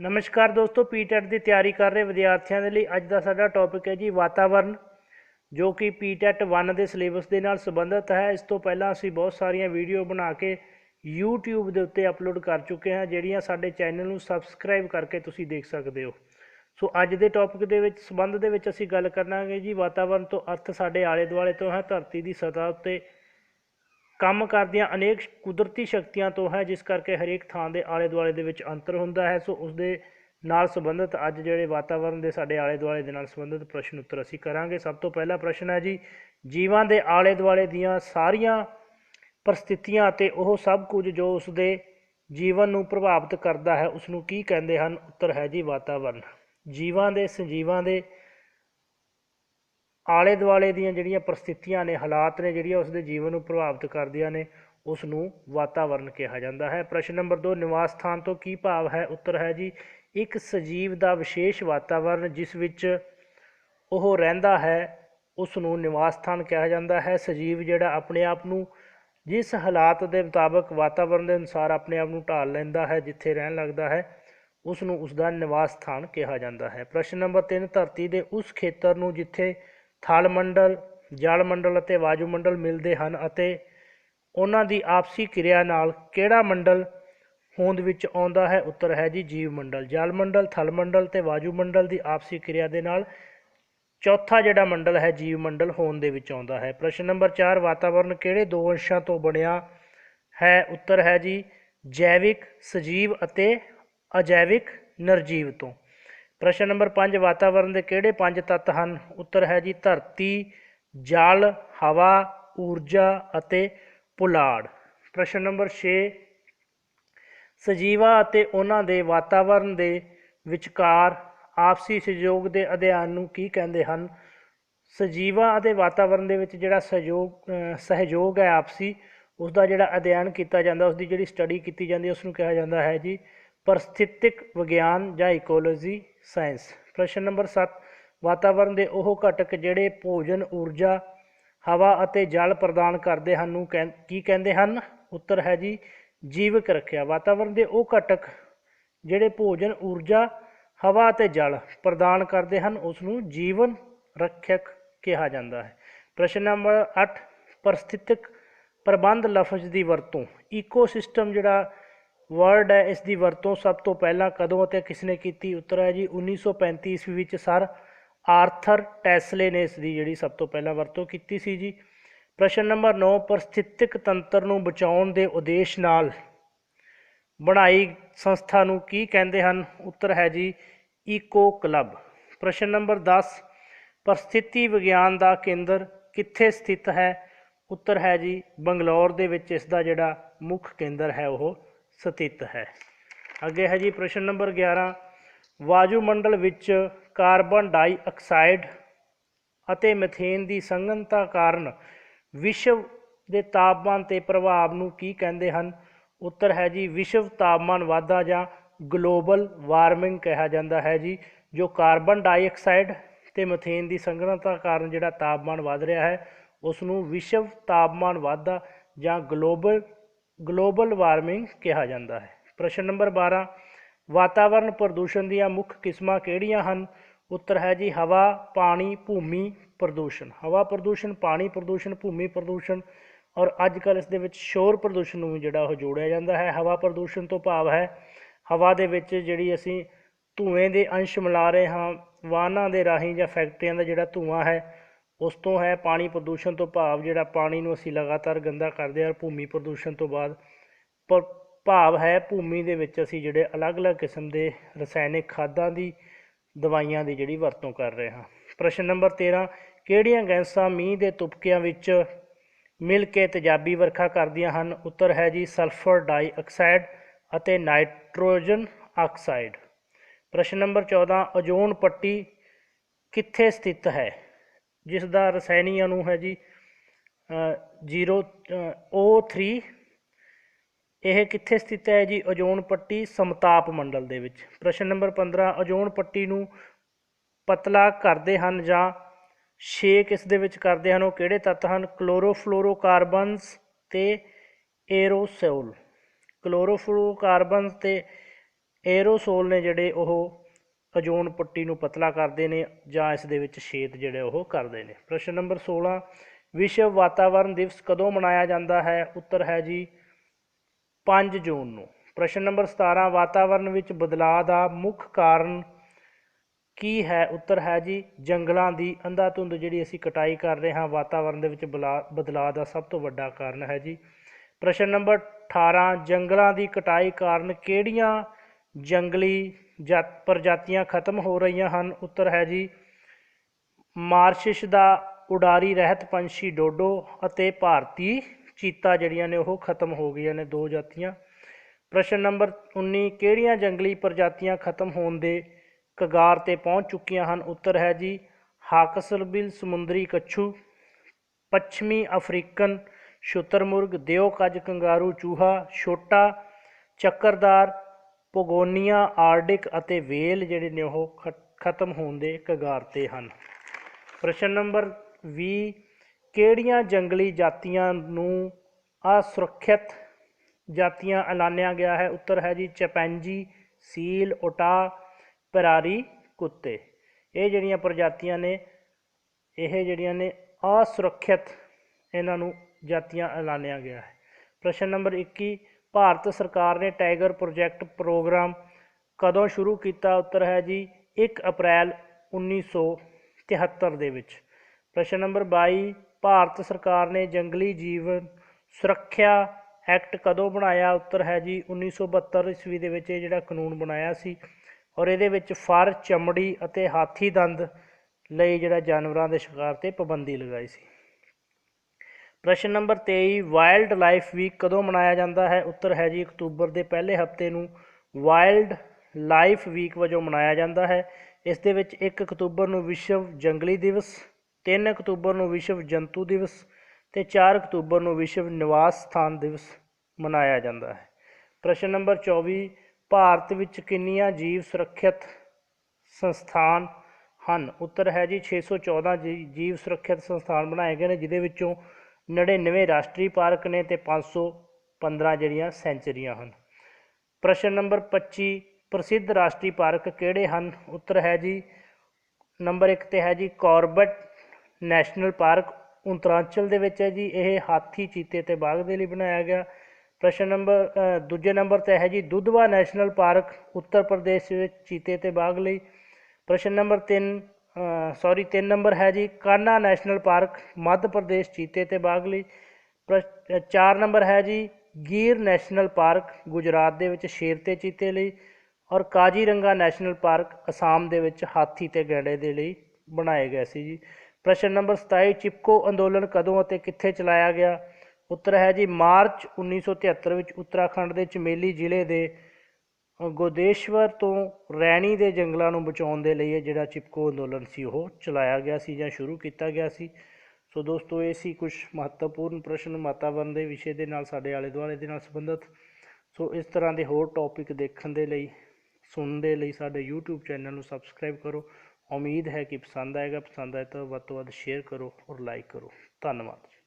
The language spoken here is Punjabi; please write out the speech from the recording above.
ਨਮਸਕਾਰ ਦੋਸਤੋ ਪੀਟੈਟ ਦੀ ਤਿਆਰੀ ਕਰ ਰਹੇ ਵਿਦਿਆਰਥੀਆਂ ਦੇ ਲਈ ਅੱਜ ਦਾ ਸਾਡਾ ਟੌਪਿਕ ਹੈ ਜੀ ਵਾਤਾਵਰਣ ਜੋ ਕਿ ਪੀਟੈਟ 1 ਦੇ ਸਿਲੇਬਸ ਦੇ ਨਾਲ ਸੰਬੰਧਿਤ ਹੈ। ਇਸ ਤੋਂ ਪਹਿਲਾਂ ਅਸੀਂ ਬਹੁਤ ਸਾਰੀਆਂ ਵੀਡੀਓ ਬਣਾ ਕੇ YouTube ਦੇ ਉੱਤੇ ਅਪਲੋਡ ਕਰ ਚੁੱਕੇ ਹਾਂ, ਜਿਹੜੀਆਂ ਸਾਡੇ ਚੈਨਲ ਨੂੰ ਸਬਸਕ੍ਰਾਈਬ ਕਰਕੇ ਤੁਸੀਂ ਦੇਖ ਸਕਦੇ ਹੋ। ਸੋ ਅੱਜ ਦੇ ਟੌਪਿਕ ਦੇ ਵਿੱਚ, ਸੰਬੰਧ ਦੇ ਵਿੱਚ ਅਸੀਂ ਗੱਲ ਕਰਾਂਗੇ ਜੀ ਵਾਤਾਵਰਣ ਤੋਂ ਅਰਥ ਸਾਡੇ ਆਲੇ ਦੁਆਲੇ ਤੋਂ ਹੈ, ਧਰਤੀ ਦੀ ਸਤਹ ਉੱਤੇ ਕੰਮ ਕਰਦੀਆਂ ਅਨੇਕ ਕੁਦਰਤੀ ਸ਼ਕਤੀਆਂ ਤੋਂ ਹੈ, ਜਿਸ ਕਰਕੇ ਹਰੇਕ ਥਾਂ ਦੇ ਆਲੇ ਦੁਆਲੇ ਦੇ ਵਿੱਚ ਅੰਤਰ ਹੁੰਦਾ ਹੈ। ਸੋ ਉਸ ਦੇ ਨਾਲ ਸੰਬੰਧਿਤ ਅੱਜ ਜਿਹੜੇ ਵਾਤਾਵਰਣ ਦੇ ਸਾਡੇ ਆਲੇ ਦੁਆਲੇ ਦੇ ਨਾਲ ਸੰਬੰਧਿਤ ਪ੍ਰਸ਼ਨ ਉੱਤਰ ਅਸੀਂ ਕਰਾਂਗੇ। ਸਭ ਤੋਂ ਪਹਿਲਾ ਪ੍ਰਸ਼ਨ ਹੈ ਜੀ, ਜੀਵਾਂ ਦੇ ਆਲੇ ਦੁਆਲੇ ਦੀਆਂ ਸਾਰੀਆਂ ਪਰਿਸਥਿਤੀਆਂ ਅਤੇ ਉਹ ਸਭ ਕੁਝ ਜੋ ਉਸ ਦੇ ਜੀਵਨ ਨੂੰ ਪ੍ਰਭਾਵਿਤ ਕਰਦਾ ਹੈ ਉਸ ਨੂੰ ਕੀ ਕਹਿੰਦੇ ਹਨ? ਉੱਤਰ ਹੈ ਜੀ ਵਾਤਾਵਰਣ ਜੀਵਾਂ ਦੇ ਸੰਜੀਵਾਂ ਦੇ ਆਲੇ ਦੁਆਲੇ ਦੀਆਂ ਜਿਹੜੀਆਂ ਪਰਿਸਥਿਤੀਆਂ ਨੇ, ਹਾਲਾਤ ਨੇ, ਜਿਹੜੀਆਂ ਉਸ ਦੇ ਜੀਵਨ ਨੂੰ ਪ੍ਰਭਾਵਿਤ ਕਰਦੀਆਂ ਨੇ ਉਸ ਨੂੰ ਵਾਤਾਵਰਣ ਕਿਹਾ ਜਾਂਦਾ ਹੈ। ਪ੍ਰਸ਼ਨ ਨੰਬਰ 2 ਨਿਵਾਸ ਸਥਾਨ ਤੋਂ ਕੀ ਭਾਵ ਹੈ? ਉੱਤਰ ਹੈ ਜੀ, ਇੱਕ ਸਜੀਵ ਦਾ ਵਿਸ਼ੇਸ਼ ਵਾਤਾਵਰਣ ਜਿਸ ਵਿੱਚ ਉਹ ਰਹਿੰਦਾ ਹੈ ਉਸ ਨੂੰ ਨਿਵਾਸ ਸਥਾਨ ਕਿਹਾ ਜਾਂਦਾ ਹੈ। ਸਜੀਵ ਜਿਹੜਾ ਆਪਣੇ ਆਪ ਨੂੰ ਜਿਸ ਹਾਲਾਤ ਦੇ ਮੁਤਾਬਕ ਵਾਤਾਵਰਣ ਦੇ ਅਨੁਸਾਰ ਆਪਣੇ ਆਪ ਨੂੰ ਢਾਲ ਲੈਂਦਾ ਹੈ, ਜਿੱਥੇ ਰਹਿਣ ਲੱਗਦਾ ਹੈ ਉਸ ਨੂੰ ਉਸ ਦਾ ਨਿਵਾਸ ਸਥਾਨ ਕਿਹਾ ਜਾਂਦਾ ਹੈ। ਪ੍ਰਸ਼ਨ ਨੰਬਰ 3 ਧਰਤੀ ਦੇ ਉਸ ਖੇਤਰ ਨੂੰ ਜਿੱਥੇ ਥਲ ਮੰਡਲ, ਜਲ ਮੰਡਲ ਅਤੇ ਵਾਯੂ ਮੰਡਲ ਮਿਲਦੇ ਹਨ ਅਤੇ ਉਹਨਾਂ ਦੀ ਆਪਸੀ ਕਿਰਿਆ ਨਾਲ ਕਿਹੜਾ ਮੰਡਲ ਹੋਂਦ ਵਿੱਚ ਆਉਂਦਾ ਹੈ? ਉੱਤਰ ਹੈ ਜੀ, ਜੀਵ ਮੰਡਲ। ਜਲ ਮੰਡਲ, ਥਲ ਮੰਡਲ ਤੇ ਵਾਯੂਮੰਡਲ ਦੀ ਆਪਸੀ ਕਿਰਿਆ ਦੇ ਨਾਲ ਚੌਥਾ ਜਿਹੜਾ ਮੰਡਲ ਹੈ, ਜੀਵ ਮੰਡਲ ਹੋਂਦ ਦੇ ਵਿੱਚ ਆਉਂਦਾ ਹੈ। ਪ੍ਰਸ਼ਨ ਨੰਬਰ 4 ਵਾਤਾਵਰਣ ਕਿਹੜੇ ਦੋ ਅੰਸ਼ਾਂ ਤੋਂ ਬਣਿਆ ਹੈ? ਉੱਤਰ ਹੈ ਜੀ, ਜੈਵਿਕ, ਸਜੀਵ ਅਤੇ ਅਜੈਵਿਕ, ਨਿਰਜੀਵ ਤੋਂ। ਪ੍ਰਸ਼ਨ ਨੰਬਰ 5 ਵਾਤਾਵਰਣ ਦੇ ਕਿਹੜੇ ਪੰਜ ਤੱਤ ਹਨ? ਉੱਤਰ ਹੈ ਜੀ, ਧਰਤੀ, ਜਲ, ਹਵਾ, ਊਰਜਾ ਅਤੇ ਪੁਲਾੜ। ਪ੍ਰਸ਼ਨ ਨੰਬਰ 6 ਸਜੀਵਾ ਅਤੇ ਉਹਨਾਂ ਦੇ ਵਾਤਾਵਰਣ ਦੇ ਵਿਚਕਾਰ ਆਪਸੀ ਸਹਿਯੋਗ ਦੇ ਅਧਿਐਨ ਨੂੰ ਕੀ ਕਹਿੰਦੇ ਹਨ? ਸਜੀਵਾ ਅਤੇ ਵਾਤਾਵਰਣ ਦੇ ਵਿੱਚ ਜਿਹੜਾ ਸਹਿਯੋਗ ਸਹਿਯੋਗ ਹੈ ਆਪਸੀ ਉਸ ਦਾ ਜਿਹੜਾ ਅਧਿਐਨ ਕੀਤਾ ਜਾਂਦਾ ਉਸ ਦੀ ਜਿਹੜੀ ਸਟੱਡੀ ਕੀਤੀ ਜਾਂਦੀ ਹੈ ਉਸ ਨੂੰ ਕਿਹਾ ਜਾਂਦਾ ਹੈ ਜੀ, ਪਰਸਥਿਤਿਕ ਵਿਗਿਆਨ ਜਾਂ ਇਕੋਲੋਜੀ ਸਾਇੰਸ। ਪ੍ਰਸ਼ਨ ਨੰਬਰ 7 ਵਾਤਾਵਰਣ ਦੇ ਉਹ ਘਟਕ ਜਿਹੜੇ ਭੋਜਨ, ਊਰਜਾ, ਹਵਾ ਅਤੇ ਜਲ ਪ੍ਰਦਾਨ ਕਰਦੇ ਹਨ ਨੂੰ ਕਹਿ- ਕੀ ਕਹਿੰਦੇ ਹਨ? ਉੱਤਰ ਹੈ ਜੀ, ਜੀਵਕ ਰੱਖਿਆ। ਵਾਤਾਵਰਣ ਦੇ ਉਹ ਘਟਕ ਜਿਹੜੇ ਭੋਜਨ, ਊਰਜਾ, ਹਵਾ ਅਤੇ ਜਲ ਪ੍ਰਦਾਨ ਕਰਦੇ ਹਨ ਉਸ ਨੂੰ ਜੀਵਨ ਰੱਖਿਅਕ ਕਿਹਾ ਜਾਂਦਾ ਹੈ। ਪ੍ਰਸ਼ਨ ਨੰਬਰ 8 ਪਰਿਸਥਿਤਿਕ ਪ੍ਰਬੰਧ ਲਫ਼ਜ਼ ਦੀ ਵਰਤੋਂ। ਈਕੋਸਿਸਟਮ ਜਿਹੜਾ ਵਰਡ ਹੈ, ਇਸ ਦੀ ਵਰਤੋਂ ਸਭ ਤੋਂ ਪਹਿਲਾਂ ਕਦੋਂ ਅਤੇ ਕਿਸਨੇ ਕੀਤੀ? ਉੱਤਰ ਹੈ ਜੀ 1935 ਈਸਵੀ ਵਿੱਚ ਸਰ ਆਰਥਰ ਟੈਸਲੇ ਨੇ ਇਸ ਦੀ ਜਿਹੜੀ ਸਭ ਤੋਂ ਪਹਿਲਾਂ ਵਰਤੋਂ ਕੀਤੀ ਸੀ ਜੀ। ਪ੍ਰਸ਼ਨ ਨੰਬਰ 9 ਪਰਿਸਥਿਤਿਕ ਤੰਤਰ ਨੂੰ ਬਚਾਉਣ ਦੇ ਉਦੇਸ਼ ਨਾਲ ਬਣਾਈ ਸੰਸਥਾ ਨੂੰ ਕੀ ਕਹਿੰਦੇ ਹਨ? ਉੱਤਰ ਹੈ ਜੀ, ਈਕੋ ਕਲੱਬ। ਪ੍ਰਸ਼ਨ ਨੰਬਰ 10 ਪਰਿਸਥਿਤੀ ਵਿਗਿਆਨ ਦਾ ਕੇਂਦਰ ਕਿੱਥੇ ਸਥਿਤ ਹੈ? ਉੱਤਰ ਹੈ ਜੀ, ਬੰਗਲੌਰ ਦੇ ਵਿੱਚ ਇਸ ਦਾ ਜਿਹੜਾ ਮੁੱਖ ਕੇਂਦਰ ਹੈ ਉਹ ਸਥਿਤ ਹੈ। ਅੱਗੇ ਹੈ ਜੀ ਪ੍ਰਸ਼ਨ ਨੰਬਰ 11 ਵਾਯੂਮੰਡਲ ਵਿੱਚ ਕਾਰਬਨ ਡਾਈਆਕਸਾਈਡ ਅਤੇ ਮੀਥੇਨ ਦੀ ਸੰਘਣਤਾ ਕਾਰਨ ਵਿਸ਼ਵ ਦੇ ਤਾਪਮਾਨ ਤੇ ਪ੍ਰਭਾਵ ਨੂੰ ਕੀ ਕਹਿੰਦੇ ਹਨ? ਉੱਤਰ ਹੈ ਜੀ, ਵਿਸ਼ਵ ਤਾਪਮਾਨ ਵਾਧਾ ਜਾਂ ਗਲੋਬਲ ਵਾਰਮਿੰਗ ਕਿਹਾ ਜਾਂਦਾ ਹੈ ਜੀ, ਜੋ ਕਾਰਬਨ ਡਾਈਆਕਸਾਈਡ ਤੇ ਮੀਥੇਨ ਦੀ ਸੰਘਣਤਾ ਕਾਰਨ ਜਿਹੜਾ ਤਾਪਮਾਨ ਵਧ ਰਿਹਾ ਹੈ ਉਸ ਨੂੰ ਵਿਸ਼ਵ ਤਾਪਮਾਨ ਵਾਧਾ ਜਾਂ ਗਲੋਬਲ ਗਲੋਬਲ ਵਾਰਮਿੰਗ ਕਿਹਾ ਜਾਂਦਾ ਹੈ। ਪ੍ਰਸ਼ਨ ਨੰਬਰ 12 ਵਾਤਾਵਰਣ ਪ੍ਰਦੂਸ਼ਣ ਦੀਆਂ ਮੁੱਖ ਕਿਸਮਾਂ ਕਿਹੜੀਆਂ ਹਨ? ਉੱਤਰ ਹੈ ਜੀ, ਹਵਾ, ਪਾਣੀ, ਭੂਮੀ ਪ੍ਰਦੂਸ਼ਣ। ਹਵਾ ਪ੍ਰਦੂਸ਼ਣ, ਪਾਣੀ ਪ੍ਰਦੂਸ਼ਣ, ਭੂਮੀ ਪ੍ਰਦੂਸ਼ਣ ਔਰ ਅੱਜ ਕੱਲ੍ਹ ਇਸ ਦੇ ਵਿੱਚ ਸ਼ੋਰ ਪ੍ਰਦੂਸ਼ਣ ਨੂੰ ਵੀ ਜਿਹੜਾ ਉਹ ਜੋੜਿਆ ਜਾਂਦਾ ਹੈ। ਹਵਾ ਪ੍ਰਦੂਸ਼ਣ ਤੋਂ ਭਾਵ ਹੈ, ਹਵਾ ਦੇ ਵਿੱਚ ਜਿਹੜੀ ਅਸੀਂ ਧੂਏ ਦੇ ਅੰਸ਼ ਮਿਲਾ ਰਹੇ ਹਾਂ, ਵਾਹਨਾਂ ਦੇ ਰਾਹੀਂ ਜਾਂ ਫੈਕਟਰੀਆਂ ਦਾ ਜਿਹੜਾ ਧੂਆਂ ਹੈ ਉਸ ਤੋਂ ਹੈ ਪਾਣੀ ਪ੍ਰਦੂਸ਼ਣ ਤੋਂ ਭਾਵ ਜਿਹੜਾ ਪਾਣੀ ਨੂੰ ਅਸੀਂ ਲਗਾਤਾਰ ਗੰਦਾ ਕਰਦੇ ਹਾਂ ਭੂਮੀ ਪ੍ਰਦੂਸ਼ਣ ਤੋਂ ਬਾਅਦ ਪਰ ਭਾਵ ਹੈ ਭੂਮੀ ਦੇ ਵਿੱਚ ਅਸੀਂ ਜਿਹੜੇ ਅਲੱਗ-ਅਲੱਗ ਕਿਸਮ ਦੇ ਰਸਾਇਣਿਕ ਖਾਦਾਂ ਦੀ, ਦਵਾਈਆਂ ਦੀ ਜਿਹੜੀ ਵਰਤੋਂ ਕਰ ਰਹੇ ਹਾਂ। ਪ੍ਰਸ਼ਨ ਨੰਬਰ 13 ਕਿਹੜੀਆਂ ਗੈਸਾਂ ਮੀਂਹ ਦੇ ਤੁਪਕਿਆਂ ਵਿੱਚ ਮਿਲ ਕੇ ਤੇਜ਼ਾਬੀ ਵਰਖਾ ਕਰਦੀਆਂ ਹਨ? ਉੱਤਰ ਹੈ ਜੀ, ਸਲਫਰ ਡਾਈਆਕਸਾਈਡ ਅਤੇ ਨਾਈਟ੍ਰੋਜਨ ਆਕਸਾਈਡ। ਪ੍ਰਸ਼ਨ ਨੰਬਰ 14 ਓਜ਼ੋਨ ਪੱਟੀ ਕਿੱਥੇ ਸਥਿਤ ਹੈ? ਜਿਸ ਦਾ ਰਸਾਇਣੀ ਅਣੂ ਹੈ ਜੀ 0 O3 ਇਹ ਕਿੱਥੇ ਸਥਿਤ ਹੈ ਜੀ? ਓਜ਼ੋਨ ਪੱਟੀ ਸਮਤਾਪ ਮੰਡਲ ਦੇ ਵਿੱਚ। ਪ੍ਰਸ਼ਨ ਨੰਬਰ 15 ਓਜ਼ੋਨ ਪੱਟੀ ਨੂੰ ਪਤਲਾ ਕਰਦੇ ਹਨ ਜਾਂ ਛੇਕ ਇਸ ਦੇ ਵਿੱਚ ਕਰਦੇ ਹਨ? ਉਹ ਕਿਹੜੇ ਤੱਤ ਹਨ? ਕਲੋਰੋਫਲੋਰੋਕਾਰਬਨਸ ਤੇ ਏਰੋਸੋਲ। ਕਲੋਰੋਫਲੋਰੋਕਾਰਬਨਸ ਤੇ ਏਰੋਸੋਲ ਨੇ ਜਿਹੜੇ ਉਹ ਓਜ਼ੋਨ ਪੱਟੀ ਨੂੰ ਪਤਲਾ ਕਰਦੇ ਨੇ ਜਾਂ ਇਸ ਦੇ ਵਿੱਚ ਛੇਦ ਜਿਹੜੇ ਉਹ ਕਰਦੇ ਨੇ। ਪ੍ਰਸ਼ਨ ਨੰਬਰ 16 ਵਿਸ਼ਵ ਵਾਤਾਵਰਣ ਦਿਵਸ ਕਦੋਂ ਮਨਾਇਆ ਜਾਂਦਾ ਹੈ? ਉੱਤਰ ਹੈ ਜੀ 5 ਜੂਨ ਨੂੰ। ਪ੍ਰਸ਼ਨ ਨੰਬਰ 17 ਵਾਤਾਵਰਣ ਵਿੱਚ ਬਦਲਾਅ ਦਾ ਮੁੱਖ ਕਾਰਨ ਕੀ ਹੈ? ਉੱਤਰ ਹੈ ਜੀ, ਜੰਗਲਾਂ ਦੀ ਅੰਧਾਧੁੰਦ ਜਿਹੜੀ ਅਸੀਂ ਕਟਾਈ ਕਰ ਰਹੇ ਹਾਂ ਵਾਤਾਵਰਣ ਦੇ ਵਿੱਚ ਬਲਾ- ਬਦਲਾਅ ਦਾ ਸਭ ਤੋਂ ਵੱਡਾ ਕਾਰਨ ਹੈ ਜੀ। ਪ੍ਰਸ਼ਨ ਨੰਬਰ 18 ਜੰਗਲਾਂ ਦੀ ਕਟਾਈ ਕਾਰਨ ਕਿਹੜੀਆਂ ਜੰਗਲੀ ਜਾਤ ਪ੍ਰਜਾਤੀਆਂ ਖਤਮ ਹੋ ਰਹੀਆਂ ਹਨ। ਉੱਤਰ ਹੈ ਜੀ, ਮਾਰਸ਼ਿਸ਼ ਦਾ ਉਡਾਰੀ ਰਹਿਤ ਪੰਛੀ ਡੋਡੋ ਅਤੇ ਭਾਰਤੀ ਚੀਤਾ ਜਿਹੜੀਆਂ ਨੇ ਉਹ ਖਤਮ ਹੋ ਗਈਆਂ ਨੇ ਦੋ ਜਾਤੀਆਂ। ਪ੍ਰਸ਼ਨ ਨੰਬਰ 19 ਕਿਹੜੀਆਂ ਜੰਗਲੀ ਪ੍ਰਜਾਤੀਆਂ ਖਤਮ ਹੋਣ ਦੇ ਕਗਾਰ ਤੇ ਪਹੁੰਚ ਚੁੱਕੀਆਂ ਹਨ? ਉੱਤਰ ਹੈ ਜੀ, ਹਾਕਸਲਬਿਲ ਸਮੁੰਦਰੀ ਕੱਛੂ, ਪੱਛਮੀ ਅਫਰੀਕਨ ਸ਼ੁਤਰਮੁਰਗ ਦਿਓਕੱਜ, ਕੰਗਾਰੂ ਚੂਹਾ, ਛੋਟਾ ਚੱਕਰਦਾਰ ਪੋਗੋਨੀਆ ਆਰਡਿਕ ਅਤੇ ਵੇਲ ਜਿਹੜੇ ਨੇ ਉਹ ਖ- ਖਤਮ ਹੋਣ ਦੇ ਕਗਾਰ ਤੇ ਹਨ। ਪ੍ਰਸ਼ਨ ਨੰਬਰ 20 ਕਿਹੜੀਆਂ ਜੰਗਲੀ ਜਾਤੀਆਂ ਨੂੰ ਅਸੁਰੱਖਿਅਤ ਜਾਤੀਆਂ ਐਲਾਨਿਆ ਗਿਆ ਹੈ? ਉੱਤਰ ਹੈ ਜੀ, ਚਪੈਂਜੀ, ਸੀਲ, ਓਟਾ, ਪਰਾਰੀ, ਕੁੱਤੇ। ਇਹ ਜਿਹੜੀਆਂ ਪ੍ਰਜਾਤੀਆਂ ਨੇ, ਇਹ ਜਿਹੜੀਆਂ ਨੇ ਅਸੁਰੱਖਿਅਤ ਇਹਨਾਂ ਨੂੰ ਜਾਤੀਆਂ ਐਲਾਨਿਆ ਗਿਆ ਹੈ। ਪ੍ਰਸ਼ਨ ਨੰਬਰ 21 ਭਾਰਤ ਸਰਕਾਰ ਨੇ ਟਾਈਗਰ ਪ੍ਰੋਜੈਕਟ ਪ੍ਰੋਗਰਾਮ ਕਦੋਂ ਸ਼ੁਰੂ ਕੀਤਾ? ਉੱਤਰ ਹੈ ਜੀ 1 ਅਪ੍ਰੈਲ 1973 ਦੇ ਵਿੱਚ। ਪ੍ਰਸ਼ਨ ਨੰਬਰ 22 ਭਾਰਤ ਸਰਕਾਰ ਨੇ ਜੰਗਲੀ ਜੀਵਨ ਸੁਰੱਖਿਆ ਐਕਟ ਕਦੋਂ ਬਣਾਇਆ? ਉੱਤਰ ਹੈ ਜੀ 1972 ਈਸਵੀ ਦੇ ਵਿੱਚ ਇਹ ਜਿਹੜਾ ਕਾਨੂੰਨ ਬਣਾਇਆ ਸੀ ਔਰ ਇਹਦੇ ਵਿੱਚ ਫਰ, ਚਮੜੀ ਅਤੇ ਹਾਥੀ ਦੰਦ ਲਈ ਜਿਹੜਾ ਜਾਨਵਰਾਂ ਦੇ ਸ਼ਿਕਾਰ ਤੇ ਪਾਬੰਦੀ ਲਗਾਈ ਸੀ। ਪ੍ਰਸ਼ਨ ਨੰਬਰ 23 ਵਾਈਲਡ ਲਾਈਫ ਵੀਕ ਕਦੋਂ ਮਨਾਇਆ ਜਾਂਦਾ ਹੈ? ਉੱਤਰ ਹੈ ਜੀ ਅਕਤੂਬਰ ਦੇ ਪਹਿਲੇ ਹਫ਼ਤੇ ਨੂੰ। ਵਾਈਲਡ ਲਾਈਫ ਵੀਕ ਵਜੋਂ ਮਨਾਇਆ ਜਾਂਦਾ ਹੈ। ਇਸ ਦੇ ਵਿੱਚ 1 ਅਕਤੂਬਰ ਨੂੰ ਵਿਸ਼ਵ ਜੰਗਲੀ ਦਿਵਸ 3 ਅਕਤੂਬਰ ਨੂੰ ਵਿਸ਼ਵ ਜੰਤੂ ਦਿਵਸ ਤੇ 4 ਅਕਤੂਬਰ ਨੂੰ ਵਿਸ਼ਵ ਨਿਵਾਸ ਸਥਾਨ ਦਿਵਸ ਮਨਾਇਆ ਜਾਂਦਾ ਹੈ। ਪ੍ਰਸ਼ਨ ਨੰਬਰ 24 ਭਾਰਤ ਵਿੱਚ ਕਿੰਨੀਆਂ ਜੀਵ ਸੁਰੱਖਿਅਤ ਸੰਸਥਾਨ ਹਨ? ਉੱਤਰ ਹੈ ਜੀ 614 ਜੀ- ਜੀਵ ਸੁਰੱਖਿਅਤ ਸੰਸਥਾਨ ਬਣਾਏ ਗਏ ਨੇ, ਜਿਹਦੇ ਵਿੱਚੋਂ 99 ਰਾਸ਼ਟਰੀ ਪਾਰਕ ਨੇ ਤੇ 515 ਜਿਹੜੀਆਂ ਸੈਂਚਰੀਆਂ ਹਨ। ਪ੍ਰਸ਼ਨ ਨੰਬਰ 25 ਪ੍ਰਸਿੱਧ ਰਾਸ਼ਟਰੀ ਪਾਰਕ ਕਿਹੜੇ ਹਨ? ਉੱਤਰ ਹੈ ਜੀ, ਨੰਬਰ 1 ਤੇ ਹੈ ਜੀ, ਕਾਰਬਟ ਨੈਸ਼ਨਲ ਪਾਰਕ, ਉੱਤਰਾਂਚਲ ਦੇ ਵਿੱਚ ਹੈ ਜੀ, ਇਹ ਹਾਥੀ ਚੀਤੇ ਤੇ ਬਾਘ ਦੇ ਲਈ ਬਣਾਇਆ ਗਿਆ। ਪ੍ਰਸ਼ਨ ਨੰਬਰ ਦੂਜੇ ਨੰਬਰ ਤੇ ਹੈ ਜੀ, ਦੁਧਵਾ ਨੈਸ਼ਨਲ ਪਾਰਕ, ਉੱਤਰ ਪ੍ਰਦੇਸ਼ ਵਿੱਚ ਚੀਤੇ ਤੇ ਬਾਗ ਲਈ। ਪ੍ਰਸ਼ਨ ਨੰਬਰ 3 ਸੌਰੀ 3 ਨੰਬਰ ਹੈ ਜੀ, ਕਾਨਾ ਨੈਸ਼ਨਲ ਪਾਰਕ, ਮੱਧ ਪ੍ਰਦੇਸ਼, ਚੀਤੇ ਤੇ ਬਾਘ ਲਈ 4 ਨੰਬਰ ਹੈ ਜੀ, ਗੀਰ ਨੈਸ਼ਨਲ ਪਾਰਕ, ਗੁਜਰਾਤ ਦੇ ਵਿੱਚ ਸ਼ੇਰ ਤੇ ਚੀਤੇ ਲਈ ਔਰ ਕਾਜੀਰੰਗਾ ਨੈਸ਼ਨਲ ਪਾਰਕ, ਅਸਾਮ ਦੇ ਵਿੱਚ ਹਾਥੀ ਤੇ ਗੈਂਡੇ ਦੇ ਲਈ ਬਣਾਏ ਗਏ ਸੀ ਜੀ। ਪ੍ਰਸ਼ਨ ਨੰਬਰ 27 ਚਿਪਕੋ ਅੰਦੋਲਨ ਕਦੋਂ ਅਤੇ ਕਿੱਥੇ ਚਲਾਇਆ ਗਿਆ? ਉੱਤਰ ਹੈ ਜੀ, ਮਾਰਚ 1973 ਵਿੱਚ ਉੱਤਰਾਖੰਡ ਦੇ ਚਮੇਲੀ ਜ਼ਿਲ੍ਹੇ ਦੇ ਗੋਦੇਸ਼ਵਰ ਤੋਂ ਰੈਣੀ ਦੇ ਜੰਗਲਾਂ ਨੂੰ ਬਚਾਉਣ ਦੇ ਲਈ ਇਹ ਜਿਹੜਾ ਚਿਪਕੋ ਅੰਦੋਲਨ ਸੀ, ਉਹ ਚਲਾਇਆ ਗਿਆ ਸੀ ਜਾਂ ਸ਼ੁਰੂ ਕੀਤਾ ਗਿਆ ਸੀ। ਸੋ ਦੋਸਤੋ, ਇਹ ਸੀ ਕੁਝ ਮਹੱਤਵਪੂਰਨ ਪ੍ਰਸ਼ਨ ਵਾਤਾਵਰਣ ਦੇ ਵਿਸ਼ੇ ਦੇ ਨਾਲ, ਸਾਡੇ ਆਲੇ ਦੁਆਲੇ ਦੇ ਨਾਲ ਸੰਬੰਧਿਤ। ਸੋ ਇਸ ਤਰ੍ਹਾਂ ਦੇ ਹੋਰ ਟੌਪਿਕ ਦੇਖਣ ਦੇ ਲਈ, ਸੁਣਨ ਦੇ ਲਈ ਸਾਡੇ YouTube ਚੈਨਲ ਨੂੰ ਸਬਸਕ੍ਰਾਈਬ ਕਰੋ। ਉਮੀਦ ਹੈ ਕਿ ਪਸੰਦ ਆਏਗਾ, ਪਸੰਦ ਆਏ ਤਾਂ ਵੱਧ ਤੋਂ ਵੱਧ ਸ਼ੇਅਰ ਕਰੋ ਔਰ ਲਾਈਕ ਕਰੋ। ਧੰਨਵਾਦ।